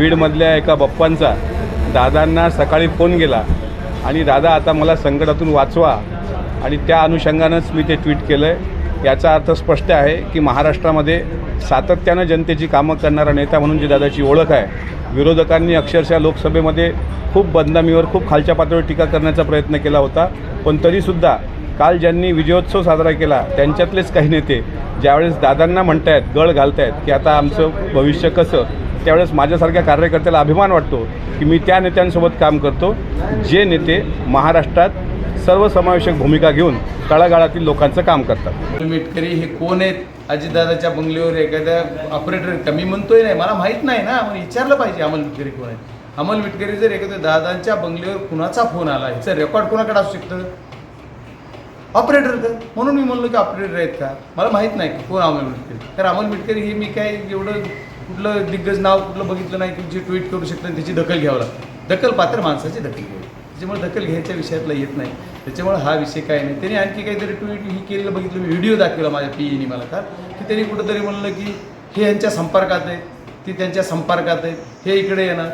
बीडमधल्या एका बप्पांचा. दादांना सकाळी फोन गेला आणि दादा आता मला संकटातून वाचवा. आणि त्या अनुषंगानंच मी ते ट्विट केलं आहे याचा अर्थ स्पष्ट आहे की महाराष्ट्रामध्ये सातत्यानं जनतेची कामं करणारा नेता म्हणून जी दादाची ओळख आहे विरोधकांनी अक्षरशः लोकसभेमध्ये खूप बदनामीवर खूप खालच्या पातळीवर टीका करण्याचा प्रयत्न केला होता. पण तरीसुद्धा काल ज्यांनी विजयोत्सव साजरा केला त्यांच्यातलेच काही नेते ज्यावेळेस दादांना म्हणतायत गळ घालतायत की आता आमचं भविष्य कसं? त्यावेळेस माझ्यासारख्या कार्यकर्त्याला अभिमान वाटतो की मी त्या नेत्यांसोबत काम करतो जे नेते महाराष्ट्रात सर्वसमावेशक भूमिका घेऊन तळागाळातील लोकांचं काम करतात. मेटकरी हे कोण आहेत? अजितदादाच्या बंगल्यावर एखाद्या ऑपरेटर कमी म्हणतोय नाही मला माहीत नाही ना. मला विचारलं पाहिजे अमल मिटकरी कोण आहे अमल मिटकरी जर एखाद्या दादांच्या बंगल्यावर कुणाचा फोन आला ह्याचं रेकॉर्ड कुणाकडे असू शकतं? ऑपरेटर का? म्हणून मी म्हणलो की ऑपरेटर आहेत का? मला माहीत नाही कोण अमल मिटकरी. तर अमल मिटकरी हे मी काय एवढं कुठलं दिग्गज नाव कुठलं बघितलं नाही की जे ट्विट करू शकतं आणि त्याची दखल घ्यावं लागतं. दखल पात्र माणसाची दखल घ्यावी. त्याच्यामुळे दखल घ्यायच्या विषयातला येत नाही. त्याच्यामुळे हा विषय काय नाही. त्यांनी आणखी काहीतरी ट्विट ही केलेलं बघितलं. मी व्हिडिओ दाखवला माझ्या पी ईनी मला का की त्यांनी कुठंतरी म्हणलं की हे यांच्या संपर्कात आहे ती त्यांच्या संपर्कात आहेत. हे इकडे येणार.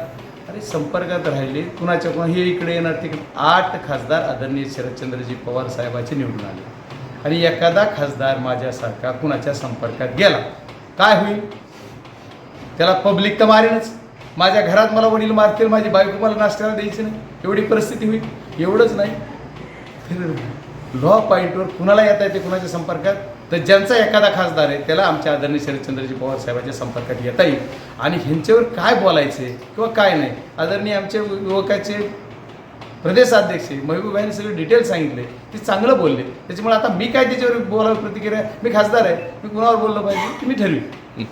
अरे संपर्कात राहिले. कुणाच्या कुणा हे इकडे येणार. तिकडे आठ खासदार आदरणीय शरदचंद्रजी पवार साहेबाचे निवडून आले. आणि एखादा खासदार माझ्यासारखा कुणाच्या संपर्कात गेला काय होईल? त्याला पब्लिक तर मारेनच. माझ्या घरात मला वडील मारतील माझी बायको मला नाश्त्याला द्यायची नाही. एवढी परिस्थिती होईल. एवढंच नाही. तर लॉ पॉईंटवर कुणाला येता येते कुणाच्या संपर्कात? तर ज्यांचा एखादा खासदार आहे त्याला आमच्या आदरणीय शरदचंद्रजी पवार साहेबांच्या संपर्कात येता येईल. आणि ह्यांच्यावर काय बोलायचे किंवा काय नाही? आदरणीय आमच्या युवकाचे प्रदेशाध्यक्ष महबूबाईने सगळे डिटेल सांगितले. ते चांगलं बोलले. त्याच्यामुळे आता मी काय त्याच्यावर बोलावं प्रतिक्रिया मी खासदार आहे. मी कुणावर बोललं पाहिजे? ते मी ठरवी.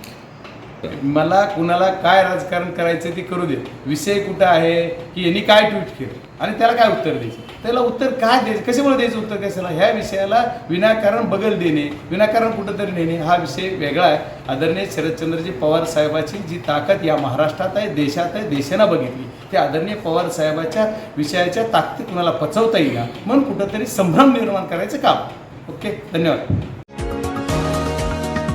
मला कुणाला काय राजकारण करायचं ते करू दे. विषय कुठं आहे? की यांनी काय ट्विट केलं? आणि त्याला काय उत्तर द्यायचं? त्याला उत्तर काय द्यायचं? कशामुळे द्यायचं उत्तर कशाला? ह्या विषयाला विनाकारण बगल देणे विनाकारण कुठंतरी नेणे हा विषय वेगळा आहे. आदरणीय शरदचंद्रजी पवार साहेबाची जी ताकद या महाराष्ट्रात आहे देशात आहे देशानं बघितली ते आदरणीय पवार साहेबाच्या विषयाच्या ताकदी कुणाला पचवता येईल म्हणून कुठंतरी संभ्रम निर्माण करायचं काम. ओके धन्यवाद.